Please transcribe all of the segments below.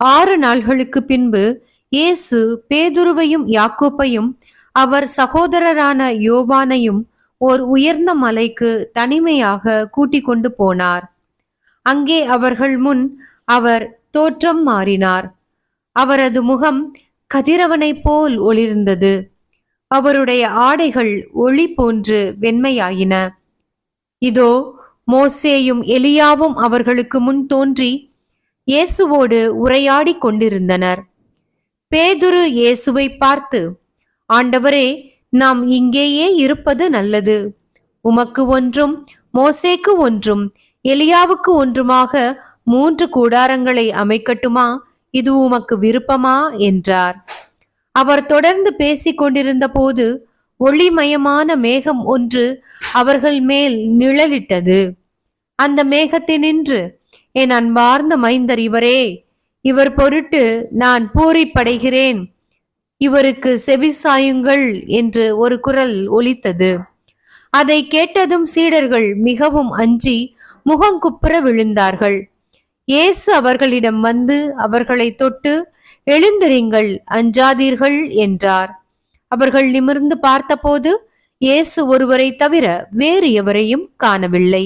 ஆறு நாள்களுக்கு பின்பு இயேசு பேதுருவையும் யாக்கோப்பையும் அவர் சகோதரரான யோவானையும் ஓர் உயர்ந்த மலைக்கு தனிமையாக கூட்டிக் கொண்டு போனார். அங்கே அவர்கள் முன் அவர் தோற்றம் மாறினார். அவரது முகம் கதிரவனைப் போல் ஒளிர்ந்தது. அவருடைய ஆடைகள் ஒளி போன்று வெண்மையாயின. இதோ மோசேயும் எலியாவும் அவர்களுக்கு முன் தோன்றி இயேசுவோடு உரையாடிக் கொண்டிருந்தனர். பேதுரு இயேசுவை பார்த்து ஆண்டவரே நாம் இங்கேயே இருப்பது நல்லது. உமக்கு ஒன்றும் மோசேக்கு ஒன்றும் எலியாவுக்கு ஒன்றுமாக மூன்று கூடாரங்களை அமைக்கட்டுமா? இது உமக்கு விருப்பமா? என்றார். அவர் தொடர்ந்து பேசிக் கொண்டிருந்த போது ஒளிமயமான மேகம் ஒன்று அவர்கள் மேல் நிழலிட்டது. அந்த மேகத்தினின்று என் அன்பார்ந்த மைந்தர் இவரே இவர் பொருட்டு நான் பூரிப்படைகிறேன். இவருக்கு செவிசாயுங்கள் என்று ஒரு குரல் ஒலித்தது. அதை கேட்டதும் சீடர்கள் மிகவும் அஞ்சி முகங்குப்புற விழுந்தார்கள். இயேசு அவர்களிடம் வந்து அவர்களை தொட்டு எழுந்திருங்கள் அஞ்சாதீர்கள் என்றார். அவர்கள் நிமிர்ந்து பார்த்தபோது இயேசு ஒருவரை தவிர வேறு எவரையும் காணவில்லை.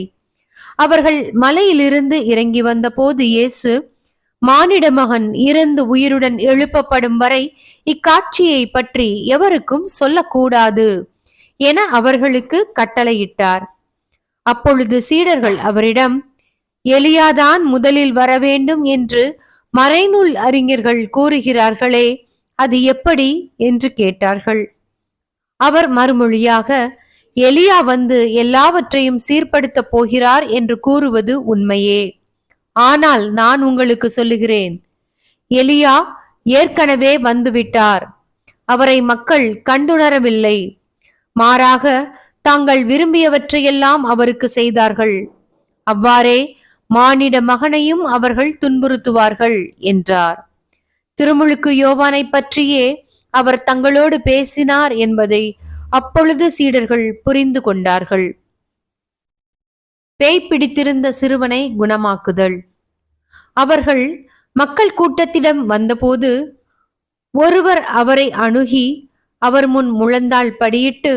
அவர்கள் மலையிலிருந்து இறங்கி வந்தபோது இயேசு மானிட மகன் இறந்து உயிருடன் எழுப்பப்படும் வரை இக்காட்சியை பற்றி எவருக்கும் சொல்லக்கூடாது என அவர்களுக்கு கட்டளையிட்டார். அப்பொழுது சீடர்கள் அவரிடம் எலியாதான் முதலில் வர வேண்டும் என்று மறைநூல் அறிஞர்கள் கூறுகிறார்களே அது எப்படி? என்று கேட்டார்கள். அவர் மறுமொழியாக எலியா வந்து எல்லாவற்றையும் சீர்படுத்தப் போகிறார் என்று கூறுவது உண்மையே. ஆனால் நான் உங்களுக்கு சொல்லுகிறேன் எலியா ஏற்கனவே வந்துவிட்டார். அவரை மக்கள் கண்டுணரவில்லை. மாறாக தாங்கள் விரும்பியவற்றையெல்லாம் அவருக்கு செய்தார்கள். அவ்வாறே மானிட மகனையும் அவர்கள் துன்புறுத்துவார்கள் என்றார். திருமுழுக்கு யோவானை பற்றியே அவர் தங்களோடு பேசினார் என்பதை அப்பொழுது சீடர்கள் புரிந்து கொண்டார்கள். பேய் பிடித்திருந்த சிறுவனை குணமாக்குதல். அவர்கள் மக்கள் கூட்டத்திடம் வந்தபோது ஒருவர் அவரை அணுகி அவர் முன் முழந்தாள் படியிட்டு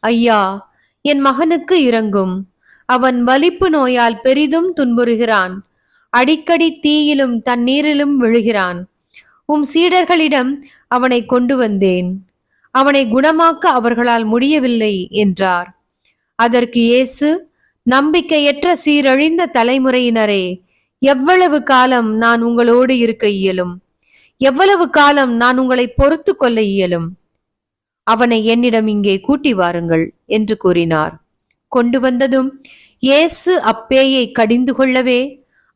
ஐயா என் மகனுக்கு இறங்கும் அவன் வலிப்பு நோயால் பெரிதும் துன்புறுகிறான். அடிக்கடி தீயிலும் தண்ணீரிலும் விழுகிறான். உம் சீடர்களிடம் அவனை கொண்டு வந்தேன். அவனை குணமாக்க அவர்களால் முடியவில்லை என்றார். அதற்கு இயேசு நம்பிக்கையற்ற சீரழிந்த தலைமுறையினரே எவ்வளவு காலம் நான் உங்களோடு இருக்க இயலும்? எவ்வளவு காலம் நான் உங்களை பொறுத்து கொள்ள இயலும்? அவனை என்னிடம் இங்கே கூட்டி வாருங்கள் என்று கூறினார். கொண்டு வந்ததும் இயேசு அப்பேயை கடிந்து கொள்ளவே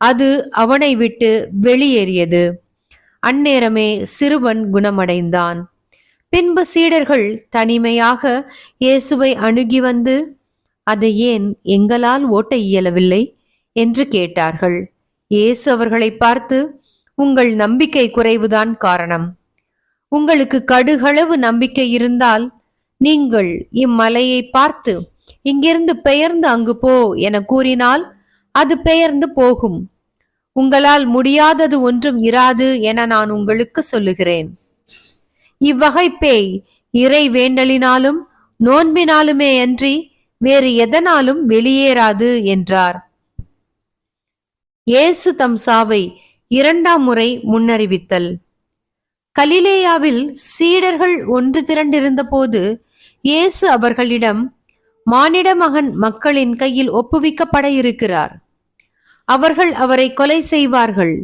அது அவனை விட்டு வெளியேறியது. அந்நேரமே சிறுவன் குணமடைந்தான். பின்பு சீடர்கள் தனிமையாக இயேசுவை அணுகி வந்து அதை ஏன் எங்களால் ஓட்ட இயலவில்லை? என்று கேட்டார்கள். இயேசு அவர்களை பார்த்து உங்கள் நம்பிக்கை குறைவுதான் காரணம். உங்களுக்கு கடுகளவு நம்பிக்கை இருந்தால் நீங்கள் இம்மலையை பார்த்து இங்கிருந்து பெயர்ந்து அங்கு போ என கூறினால் அது பெயர்ந்து போகும். உங்களால் முடியாதது ஒன்றும் இராது என நான் உங்களுக்கு சொல்லுகிறேன். இவ்வகை பேய் இறை வேண்டலினாலும் நோன்பினாலுமே அன்றி வேறு எதனாலும் வெளியேறாது என்றார். இயேசு தம் சாவை இரண்டாம் முறை முன்னறிவித்தல். கலிலேயாவில் சீடர்கள் ஒன்று திரண்டிருந்த போது இயேசு அவர்களிடம் மானிட மகன் மக்களின் கையில் ஒப்புவிக்கப்பட இருக்கிறார். அவர்கள் அவரை கொலை செய்வார்கள்.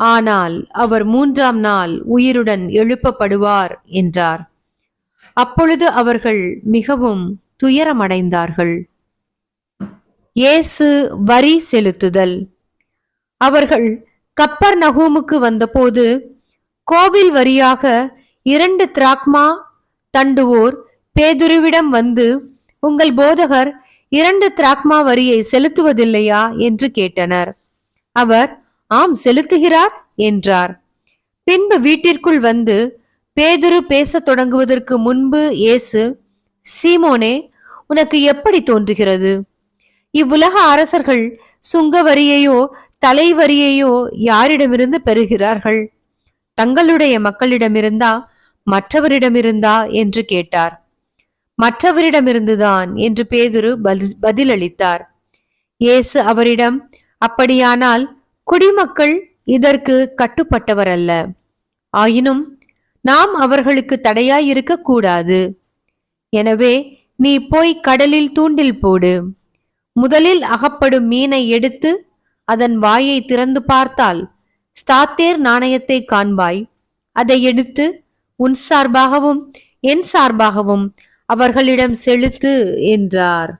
ஆனால் அவர் மூன்றாம் நாள் உயிருடன் எழுப்பப்படுவார் என்றார். அப்பொழுது அவர்கள் மிகவும் துயரமடைந்தார்கள். இயேசு வரி செலுத்துதல். அவர்கள் கப்பர் நகூமுக்கு வந்தபோது கோவில் வரியாக இரண்டு திராக்மா தண்டுவோர் பேதுருவிடம் வந்து உங்கள் போதகர் இரண்டு திராக்மா வரியை செலுத்துவதில்லையா? என்று கேட்டனர். அவர் ஆம் செலுத்துகிறார் என்றார். பின்பு வீட்டிற்குள் வந்து பேதுரு பேசத் தொடங்குவதற்கு முன்பு இயேசு சீமோனே உனக்கு எப்படி தோன்றுகிறது? இவ்வுலக அரசர்கள் சுங்க வரியையோ தலைவரியையோ யாரிடமிருந்து பெறுகிறார்கள்? தங்களுடைய மக்களிடமிருந்தா மற்றவரிடமிருந்தா? என்று கேட்டார். மற்றவரிடமிருந்துதான் என்று பேதுரு பதில்- பதிலளித்தார். இயேசு அவரிடம் அப்படியானால் குடிமக்கள் இதற்கு கட்டுப்பட்டவர் அல்ல ஆயினும் நாம் அவர்களுக்கு தடையாய் கூடாது. எனவே நீ போய் கடலில் தூண்டில் போடு. முதலில் அகப்படும் மீனை எடுத்து அதன் வாயை திறந்து பார்த்தால் ஸ்தாத்தேர் நாணயத்தை காண்பாய். அதை எடுத்து உன் சார்பாகவும் என் சார்பாகவும் அவர்களிடம் செலுத்து என்றார்.